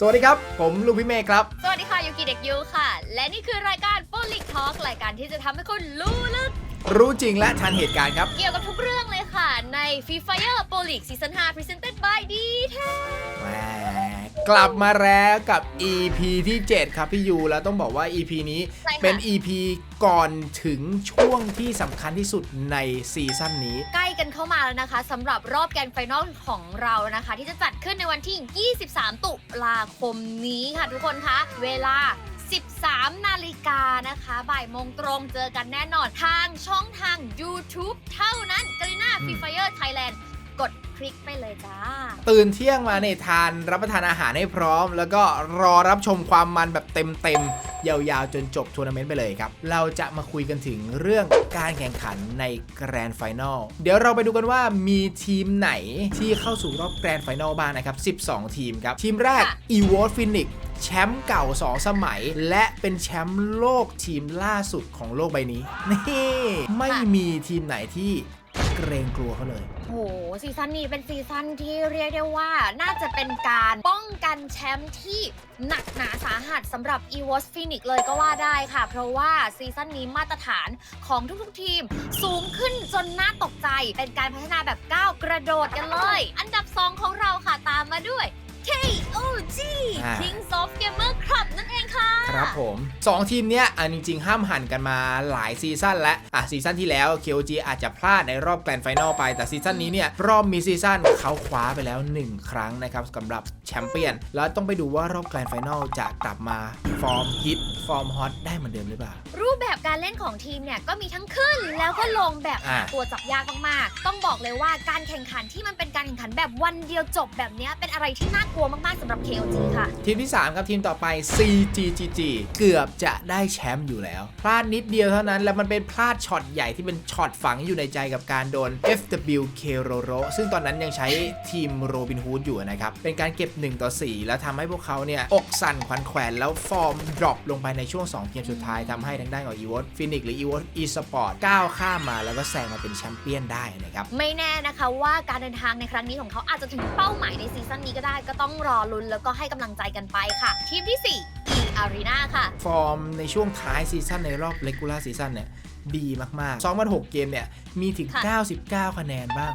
สวัสดีครับ ผมลูกพี่เมฆครับ สวัสดีค่ะยูกิเด็กยูค่ะ และนี่คือรายการโ o ลิกทอ l k รายการที่จะทำให้คุณรู้ลึก รู้จริงและทันเหตุการณ์ครับ เกี่ยวกับทุกเรื่องเลยค่ะ ใน Free Fire p o l i c Season 5 Presented by d t a แหม กลับมาแล้วกับ EP ที่ 7 ครับพี่ยูแล้วต้องบอกว่า EP นี้ใช่ค่ะ เป็น EP ก่อนถึงช่วงที่สำคัญที่สุดในซีซั่นนี้ ใกล้กันเข้ามาแล้วนะคะสำหรับรอบแกรนด์ไฟนอลของเรานะคะ ที่จะจัดขึ้นในวันที่ 23 ตุลาคมนี้ค่ะทุกคนคะ เวลา 13 นาฬิกานะคะ บ่ายโมงตรงเจอกันแน่นอนทางช่องทาง YouTube เท่านั้นกรีน่าอืม Free Fire Thailand กดคลิกไปเลยจ้า ตื่นเที่ยงมาเนี่ยทานรับประทานอาหารให้พร้อม แล้วก็รอรับชมความมันแบบเต็มๆ ยาวๆ จนจบทัวร์นาเมนต์ไปเลยครับ เราจะมาคุยกันถึงเรื่องการแข่งขันในแกรนด์ไฟนอลเดี๋ยวเราไปดูกันว่ามีทีมไหนที่เข้าสู่รอบแกรนด์ไฟนอลบ้างนะครับ 12 ทีมครับ ทีมแรกค่ะ e w o r Phoenix แชมป์เก่า 2 สมัย และเป็นแชมป์โลกทีมล่าสุดของโลกใบนี้ นี่ ไม่มีทีมไหนที่ เกรงกลัวเขาเลย โหซีซั่นนี้เป็นซีซั่นที่เรียกได้ว่าน่าจะเป็นการป้องกันแชมป์ที่หนักหนาสาหัสสำหรับ e w o s Phoenix เลยก็ว่าได้ค่ะ เพราะว่าซีซั่นนี้มาตรฐานของทุกๆทีม สูงขึ้นจนน่าตกใจ เป็นการพัฒนาแบบก้าวกระโดดกันเลย อันดับ 2 ของเราค่ะตามมาด้วย KOG อ่า Kings of Gamer ค่ะครับผม 2 ทีมเนี้ยอันจริง ๆ ห้ามหันกันมาหลายซีซั่นแล้วอะซีซั่นที่แล้ว KOG อาจจะพลาดในรอบแกรนด์ไฟนอลไป แต่ซีซั่นนี้เนี่ยรอบมีซีซั่นเขาคว้าไปแล้ว 1 ครั้งนะครับสำหรับแชมเปี้ยน แล้วต้องไปดูว่ารอบแกรนด์ไฟนอลจะกลับมาฟอร์มฮิตฟอร์มฮอตได้เหมือนเดิมหรือเปล่า รูปแบบการเล่นของทีมเนี่ยก็มีทั้งขึ้นแล้วก็ลงแบบหาอ่าตัวจับยากมากๆ ต้องบอกเลยว่าการแข่งขันที่มันเป็นการแข่งขันแบบวันเดียวจบแบบเนี้ยเป็นอะไรที่น่ากลัวมากๆสำหรับ KOG ค่ะ ทีมที่ 3 ครับ ทีมต่อไป CGGG เกือบจะได้แชมป์อยู่แล้ว พลาดนิดเดียวเท่านั้น แล้วมันเป็นพลาดช็อตใหญ่ที่เป็นช็อตฝังอยู่ในใจกับการโดน FW k r o r o ซึ่งตอนนั้นยังใช้ทีมโรบินฮูดอยู่นะครับ เป็นการเก็บ 1 ต่อ 4 แล้วทำให้พวกเขาเนี่ย อกสั่นขวัญแขวนแล้วฟอร์มดรอปลงไปในช่วง 2 เกมสุดท้ายทำให้ทางด้านของ e v o t Phoenix หรือ e v o t eSport ก้าวข้ามมาแล้วก็แซงมาเป็นแชมเปี้ยนได้นะครับไม่แน่นะคะว่าการเดินทางในครั้งนี้ของเขาอาจจะถึงเป้าหมายในซีซั่นนี้ก็ได้ก็ต้องรอลุ้นแล้วก็ให้กำลังใจกันไปค่ะ ทีมที่ 4 E Arena ค่ะ ฟอร์มในช่วงท้ายซีซั่นในรอบเลกูล่าซีซั่นเนี่ยดีมากๆซ้อมมา6เกมเนี่ย มีถึง ค่ะ99 คะแนนบ้าง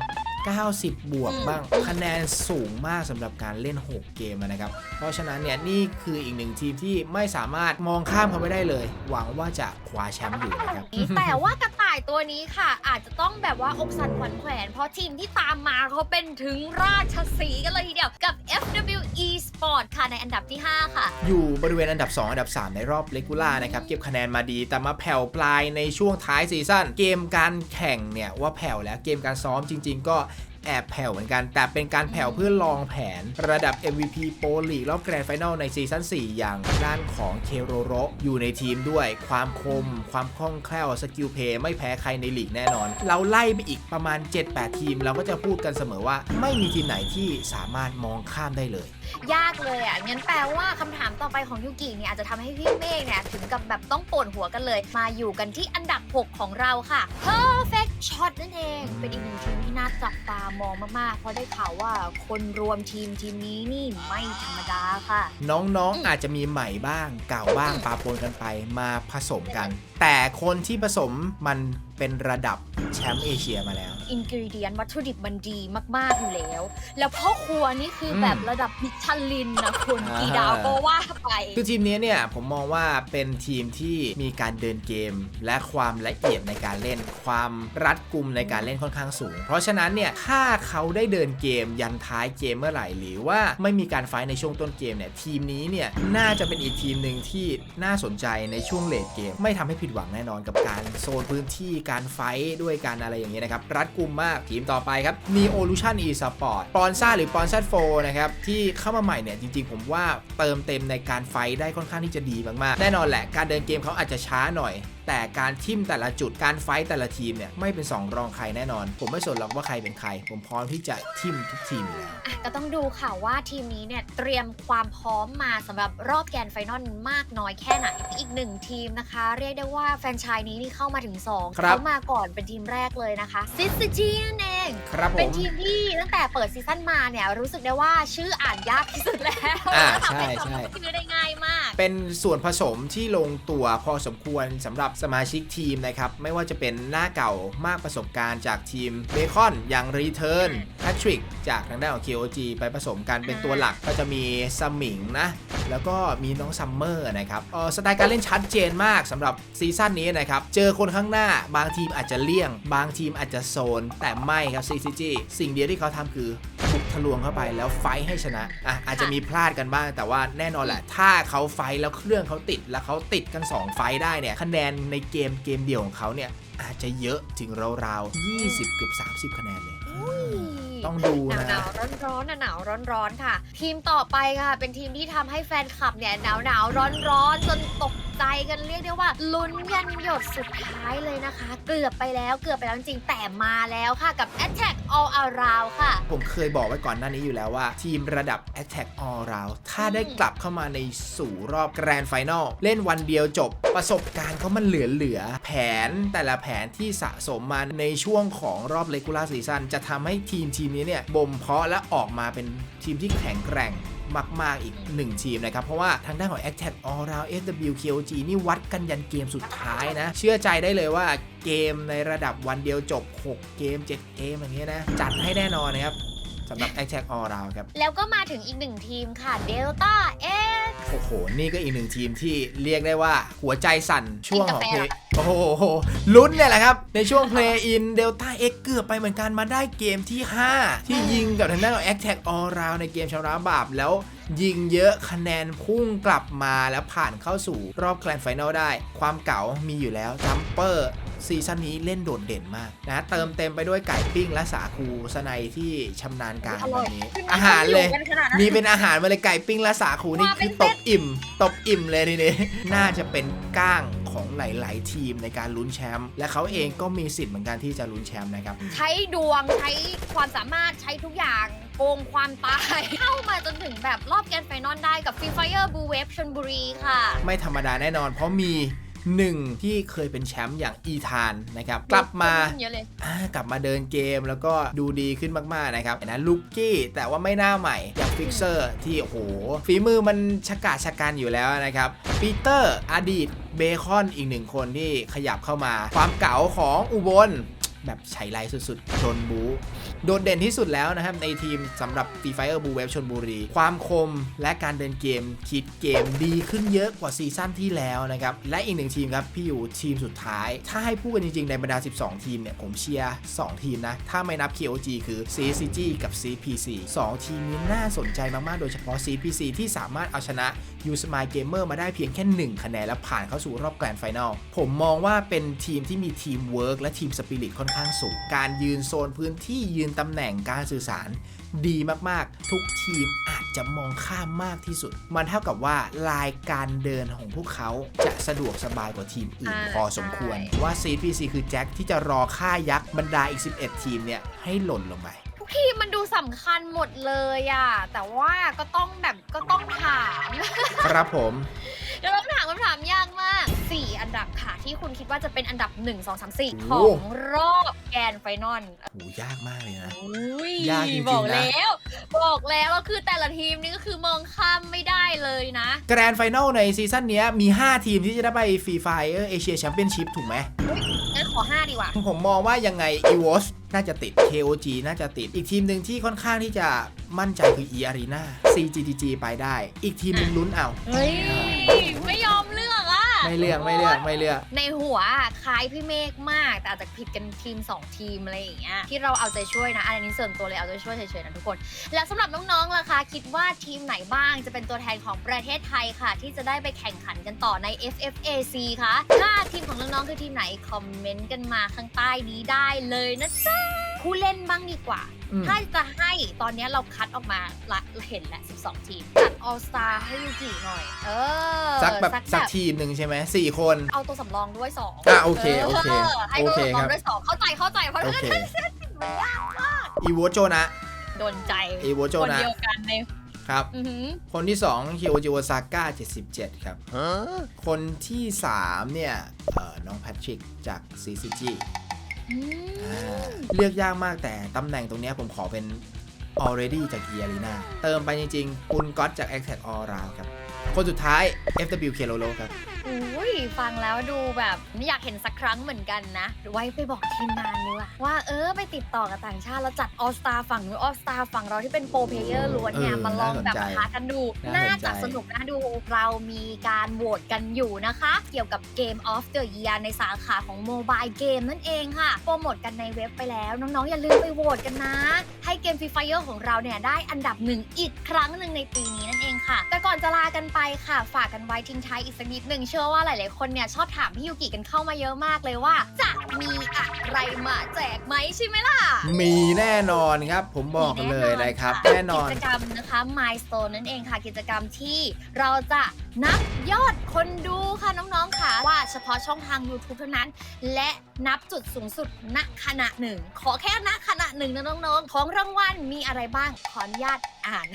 90 บวกอืม บ้าง คะแนนสูงมากสำหรับการเล่น 6 เกมอะนะครับ เพราะฉะนั้นเนี่ย นี่คืออีกหนึ่งทีมที่ไม่สามารถมองข้ามเขาไม่ได้เลย หวังว่าจะคว้าแชมป์อยู่นะครับ แต่ว่ากระต่าย ตัวนี้ค่ะ อาจจะต้องแบบว่าอกสั่นขวัญแขวน เพราะทีมที่ตามมาเขาเป็นถึงราชสีห์กันเลยทีเดียวกับ FWE Sport ค่ะในอันดับที่ 5 ค่ะ อยู่บริเวณอันดับ 2 อันดับ 3 ในรอบเลกูล่านะครับ เก็บคะแนนมาดี แต่มาแผ่วปลายในช่วงท้ายซีซั่น เกมการแข่งเนี่ยว่าแผ่วแล้วเกมการซ้อมจริง ๆ ก็ แอบแผ่วเหมือนกัน แต่เป็นการแผ่วเพื่อลองแผนระดับ MVP โปรลีกรอบแกรนด์ไฟนอลในซีซั่น4 อย่างด้านของเคโรโรอยู่ในทีมด้วยความคม ความคล่องแคล่วสกิลเพย์ไม่แพ้ใครในลีกแน่นอน เราไล่ไปอีกประมาณ 7-8 ทีม เราก็จะพูดกันเสมอว่า ไม่มีทีมไหนที่สามารถมองข้ามได้เลย ยากเลยอะงั้นแปลว่าคำถามต่อไปของยูกิเนี่ยอาจจะทำให้พี่เมฆเนี่ยถึงกับแบบต้องปวดหัวกันเลย มาอยู่กันที่อันดับ 6 ของเราค่ะ Perfect Shot นั่นเอง เป็นอีกหนึ่งทีมที่น่าจับตามองมากๆ เพราะได้ข่าวว่าคนรวมทีมทีมนี้นี่ไม่ธรรมดาค่ะ น้องอืมๆอาจจะมีใหม่บ้างเก่าบ้างปาปนกันไปมาผสมกัน แต่คนที่ผสมมันเป็นระดับแชมป์เอเชียมาแล้ว อินกิเดียนวัตถุดิบมันดีมาก ๆ อยู่แล้ว แล้วพ่อครัวนี่คืออมแบบระดับมิชลินนะคุณอ่า กี่ดาวก็ว่าไป คือทีมนี้เนี่ยผมมองว่าเป็นทีมที่มีการเดินเกม และความละเอียดในการเล่น ความรัดกุมในการเล่นค่อนข้างสูง เพราะฉะนั้นเนี่ยถ้าเขาได้เดินเกมยันท้ายเกมเมื่อไหร่ หรือว่าไม่มีการไฟท์ในช่วงต้นเกมเนี่ยทีมนี้เนี่ยน่าจะเป็นอีกทีมหนึ่งที่น่าสนใจในช่วงเลดเกม ไม่ทำให้ผิดหวังแน่นอนกับการโซนพื้นที่การไฟด้วยการอะไรอย่างนี้ยนะครับ รัดกุมมากทีมต่อไปครับมีโอลูชันอีสปอร์ตปอนซ่าหรือปอนซ่าโฟนะครับ ที่เข้ามาใหม่เนี่ย จริงๆ ผมว่าเติมเต็มในการไฟได้ค่อนข้างที่จะดีมากๆ แน่นอนแหละ การเดินเกมเขาอาจจะช้าหน่อยแต่การทิมแต่ละจุดการไฟท์แต่ละทีมเนี่ยไม่เป็นสองรองใครแน่นอน ผมไม่สนหรอกว่าใครเป็นใคร ผมพร้อมที่จะทิมทุกทีมอยู่แล้วอะก็ต้องดูค่ะว่าทีมนี้เนี่ยเตรียมความพร้อมมาสำหรับรอบแกรนด์ไฟนอลมากน้อยแค่ไหนอีกหนึ่งทีมนะคะ เรียกได้ว่าแฟรนไชายนี้นี่เข้ามาถึง2ครับเขามาก่อนเป็นทีมแรกเลยนะคะซิสจีนเองครับผเป็นม ทีมที่ตั้งแต่เปิดซีซั่นมาเนี่ยรู้สึกได้ว่าชื่ออ่านยากที่สุดแล้วอ่าแล้วทำให้ใช่จำใช่ชื่อได้ง่ายมาก เป็นส่วนผสมที่ลงตัวพอสมควรสำหรับสมาชิกทีมนะครับ ไม่ว่าจะเป็นหน้าเก่ามากประสบการณ์จากทีมเบคอนอย่างรีเทิร์นแพทริกจากทางด้านของ KOG ไปผสมกันเป็นตัวหลักก็จะมีสมิงนะ แล้วก็มีน้องซัมเมอร์นะครับเออสไตล์การเล่นชัดเจนมากสำหรับซีซั่นนี้นะครับ เจอคนข้างหน้าบางทีมอาจจะเลี่ยง บางทีมอาจจะโซน แต่ไม่ครับ CCG สิ่งเดียวที่เขาทำคือบุกทะลวงเข้าไปแล้วไฟท์ให้ชนะอะอาจจะมีพลาดกันบ้าง แต่ว่าแน่นอนแหละ ถ้าเขาไฟท์แล้วเครื่องเขาติดแล้วเขาติดกัน 2 ไฟท์ได้เนี่ยคะแนนในเกมเกมเดียวของเขาเนี่ยอาจจะเยอะถึงราวๆ20เกือบ30 คะแนนเลยต้องดูหนาวนะหนาวร้อนร้อนๆนะหนาวร้อนร้อนๆค่ะ ทีมต่อไปค่ะ เป็นทีมที่ทำให้แฟนคลับเนี่ยหนาวหนาวร้อนร้อนๆจนตก ใจกันเรียกได้ว่าลุ้นยันหยดสุดท้ายเลยนะคะ เกือบไปแล้วเกือบไปแล้วจริงแต่มาแล้วค่ะกับ Attack All Around ค่ะ ผมเคยบอกไว้ก่อนหน้านี้อยู่แล้วว่า ทีมระดับ Attack All Round ถ้าได้กลับเข้ามาในสู่รอบ Grand Final เล่นวันเดียวจบ ประสบการณ์เขามันเหลือๆแผนแต่ละแผนที่สะสมมาในช่วงของรอบ Regular Season จะทำให้ทีมทีมนี้เนี่ยบ่มเพาะและออกมาเป็นทีมที่แข็งแกร่งมากๆอีก 1 ทีมนะครับ เพราะว่าทางด้านของ Attack All Round SWKOG นี่วัดกันยันเกมสุดท้ายนะ เชื่อใจได้เลยว่าเกมในระดับวันเดียวจบ 6 เกม 7 เกมอย่างเงี้ยนะ จัดให้แน่นอนนะครับสำหรับ Attack All Round ครับ แล้วก็มาถึงอีกหนึ่งทีมค่ะ Delta X โอ้โห นี่ก็อีกหนึ่งทีมที่เรียกได้ว่าหัวใจสั่นช่วงของกินกาแฟเพลย์โอ้โห ลุ้นเนี่ยแหละครับ ในช่วง Play in Delta X เกือบไปเหมือนกันมาได้เกมที่ 5 ที่ยิงกับทางด้านของ Attack All Round ในเกมชำระบาปแล้วยิงเยอะคะแนนพุ่งกลับมาแล้วผ่านเข้าสู่รอบแกรนด์ไฟแนลได้ ความเก๋ามีอยู่แล้วจัมเปอร์ซีซั่นนี้เล่นโดดเด่นมากนะเติมเต็มไปด้วยไก่ปิ้งและสาคูสไนที่ชำนาญการวันนี้ อาหารเลยกันขนาดนั้นมีเป็นอาหารมาเลยไก่ปิ้งและสาคูนี่มาเป็คืนอเซตตบอิ่ม ตบอิ่มเลยทีนี้น่าจะเป็นก้างของหลาย ๆ ทีมในการลุ้นแชมป์และเขาเองก็มีสิทธิ์เหมือนกันที่จะลุ้นแชมป์นะครับ ใช้ดวงใช้ความสามารถใช้ทุกอย่างโกงความตาย เข้ามาจนถึงแบบรอบแกรนด์ไฟนอลได้กับ Free Fire Blue Wave ชลบุรีค่ะ ไม่ธรรมดาแน่นอนเพราะมี หนึ่งที่เคยเป็นแชมป์อย่างอีธานนะครับกลับมาเยอะเลยอ่ากลับมาเดินเกมแล้วก็ดูดีขึ้นมากๆนะครับนะลูกกี้แต่ว่าไม่หน้าใหม่อย่างฟิกเซอร์ที่โอ้โหฝีมือมันชะกาจชะกันอยู่แล้วนะครับปีเตอร์อดีตเบคอนอีกหนึ่งคนที่ขยับเข้ามา ความเก๋าของอุบล แบบไฉไลสุดๆโดนบู โดดเด่นที่สุดแล้วนะครับ ในทีมสำหรับ f ีไฟเออร์บูเวฟชนบุรี ความคมและการเดินเกมคิดเกมดีขึ้นเยอะกว่าซีซั่นที่แล้วนะครับ และอีกหนึ่งทีมครับ พี่อยู่ทีมสุดท้าย ถ้าให้พูดกันจริงๆ ในบรรดา 12 ทีมเนี่ย ผมเชียร์ 2 ทีมนะ ถ้าไม่นับ KOG คือ CCG กับ CPC 2 ทีมนี้น่าสนใจมากๆ โดยเฉพาะ CPC ที่สามารถเอาชนะ u s m i l e Gamer มาได้เพียงแค่ 1 คะแนนและผ่านเข้าสู่รอบแกรนด์ไฟแนลผมมองว่าเป็นทีมที่มีทีมเวิร์กและทีมสปิริตค่อนข้างสูง การยืนโซนพื้นที่ยืนตำแหน่งการสื่อสารดีมากๆ ทุกทีมอาจจะมองข้ามมากที่สุด มันเท่ากับว่าลายการเดินของพวกเขาจะสะดวกสบายกว่าทีมอื่นอ่าพอสมควรใช่ว่า CPC คือแจ็คที่จะรอฆ่ายักษ์บรรดาอีก 11 ทีมเนี่ยให้หล่นลงไปทุกทีมมันดูสำคัญหมดเลยอะแต่ว่าก็ต้องแบบก็ต้องถาม ครับผม เดี๋ยวต้องถามคำถามยากมาก 4 อันดับค่ะ ที่คุณคิดว่าจะเป็นอันดับ 1 2 3 4โอ้ของรอบแกรนด์ไฟนอลโหยากมากเลยนะ อุ้ยยากจริงๆนะ บอกแล้ว บอกแล้วก็คือแต่ละทีมนี่ก็คือมองข้ามไม่ได้เลยนะ แกรนด์ไฟแนลในซีซั่นเนี้ยมี 5 ทีมที่จะได้ไปฟรีไฟเออเอเชียแชมเปี้ยนชิพถูกไหม งั้นขอ 5 ดีกว่า ผมมองว่ายังไง EVOS น่าจะติด KOG น่าจะติด อีกทีมหนึ่งที่ค่อนข้างที่จะมั่นใจคือ E Arena CGG ไปได้ อีกทีมหนึงลุ้นเอา เฮ้ย ไม่ยอมเลือกอะไม่เลือกไม่เลือกไม่เลือก ในหัวอะคล้ายพี่เมฆมาก แต่อาจจะผิดกันทีม 2 ทีมอะไรอย่างเงี้ยที่เราเอาใจช่วยนะอันนี้ส่วนตัวเลยเอาใจช่วยเฉยๆนะทุกคน แล้วสำหรับน้องๆล่ะคะ คิดว่าทีมไหนบ้างจะเป็นตัวแทนของประเทศไทยค่ะ ที่จะได้ไปแข่งขันกันต่อใน FFAC คะถ้าทีมของน้องๆคือทีมไหนคอมเมนต์กันมาข้างใต้นี้ได้เลยนะจ๊ะ ผู้เล่นบ้างดีกว่า อืม ถ้าจะให้ตอนนี้เราคัดออกมาละเห็นแล้ว12 ทีม จัด All Star ให้ยูกิหน่อย เออสักแบบสักทีมหนึ่งใช่ไหมสี่คน เอาตัวสำรองด้วยสองอะโอเคโอเคให้ตัวโอเคสำรอครังบ ด้วยสองเข้าใจเข้าใจเพราะโอถ้าเคมันยาก EVOS โจนะโดนใจ EVOS โจคนนะเดียวกันในครับ อือหือ คนที่2 KOG Osaka 77 ครับ คนที่ 3 เนี่ยเอ่อน้องแพทริกจาก CCG อ่าเลือกยากมากแต่ตำแหน่งตรงเนี้ยผมขอเป็น already จาก e a r e n a เติมไปจริงๆ คุณก๊อตจาก a c t a c All Round ครับ คนสุดท้าย FW k l o l o ครับ อุ้ยฟังแล้วดูแบบไม่อยากเห็นสักครั้งเหมือนกันนะ ไว้ไปบอกทีมงานดีกว่าว่าเออไปติดต่อกับต่างชาติแล้วจัดออสตาฝั่งนู้นออสตาฝั่งเราที่เป็นโปรเพลเยอร์ล้วนเนี่ย เออมาลองแบบน่าสนใจหากันดู น่าน่าสนใจ จะสนุกน่าดู เรามีการโหวตกันอยู่นะคะ เกี่ยวกับเกม of the year ในสาขาของโมบายเกมนั่นเองค่ะ โปรโมทกันในเว็บไปแล้ว น้องๆ อย่าลืมไปโหวตกันนะ ให้เกมฟรีไฟเออร์ของเราเนี่ยได้อันดับหนึ่งอีกครั้งหนึ่งในปีนี้นั่นเองค่ะ แต่ก่อนจะลากันไปค่ะ ฝากกันไว้ทิ้งท้ายอีกสักนิดหนึ่งเชื่อว่าหลาย ๆ คนเนี่ยชอบถามพี่ยูกิกันเข้ามาเยอะมากเลยว่า จะมีอะไรมาแจกไหมใช่ไหมล่ะ มีแน่นอนครับ ผมบอกเลยนะครับ แน่นอนกิจกรรมนะคะ Milestone นั่นเองค่ะ กิจกรรมที่เราจะนับ ยอดคนดูค่ะน้องๆค่ะ ว่าเฉพาะช่องทาง YouTube เท่านั้น และนับจุดสูงสุดณขณะหนึ่ง ขอแค่ณขณะหนึ่งนะน้องๆ ของรางวัลมีอะไรบ้าง ขออนุญาตอ่าน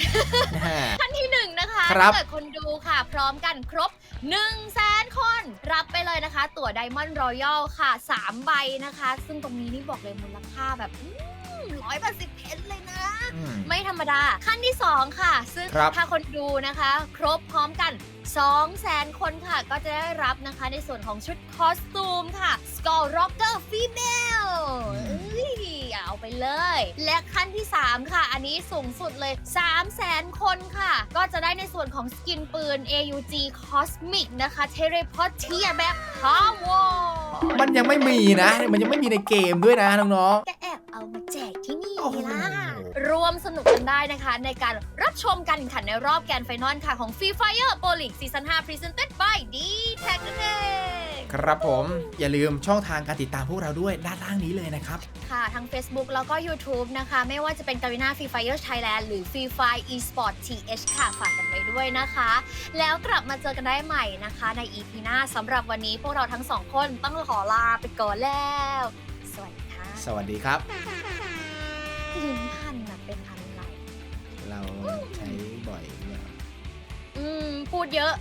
ท่านที่หนึ่งนะคะครับถ้าเกิดคนดูค่ะ พร้อมกันครบ1นึ่งแสนคน รับไปเลยนะคะ ตั๋ว Diamond Royal ค่ะ 3 ใบนะคะ ซึ่งตรงนี้นี่บอกเลยมูลค่าแบบ ร้อยแปดสิบเพนเลยนะ อืม ไม่ธรรมดา ขั้นที่ 2 ค่ะ ซึ่งครับ ถ้าคนดูนะคะ ครบพร้อมกัน 2 0 0แสนคนค่ะ ก็จะได้รับนะคะในส่วนของชุดคอสตูมค่ะ Skull Rocker Female เอ้ยเอาไปเลย และขั้นที่ 3 ค่ะ อันนี้สูงสุดเลย 3 0 0แสนคนค่ะ ก็จะได้ในส่วนของสกินปืน AUG Cosmic นะคะ t e l e p o r t i e r แบบ Power มันยังไม่มีนะ มันยังไม่มีในเกมด้วยนะน้องก็แอบเอามาแจก ที่นี่โอ้โหล่ะรวมสนุกกันได้นะคะ ในการรับชมการแข่งขันในรอบแกรนด์ไฟนอลค่ะของ Free Fire Pro League Season 5 Presented by d t a c นั่นเองๆครับผม อย่าลืมช่องทางการติดตามพวกเราด้วยด้านล่างนี้เลยนะครับ ค่ะ ทั้ง Facebook แล้วก็ YouTube นะคะ ไม่ว่าจะเป็น Garena Free Fire Thailand หรือ Free Fire Esport TH ค่ะ ฝากกันไว้ด้วยนะคะ แล้วกลับมาเจอกันได้ใหม่นะคะ ใน EP หน้าสำหรับวันนี้พวกเราทั้งสองคนต้องขอลาไปก่อนแล้ว สวัสดีค่ะ สวัสดีครับ ลิ้นพันน่ะเป็นอะไรเราใช้บ่อยหรือเปล่าอืม พูดเยอะ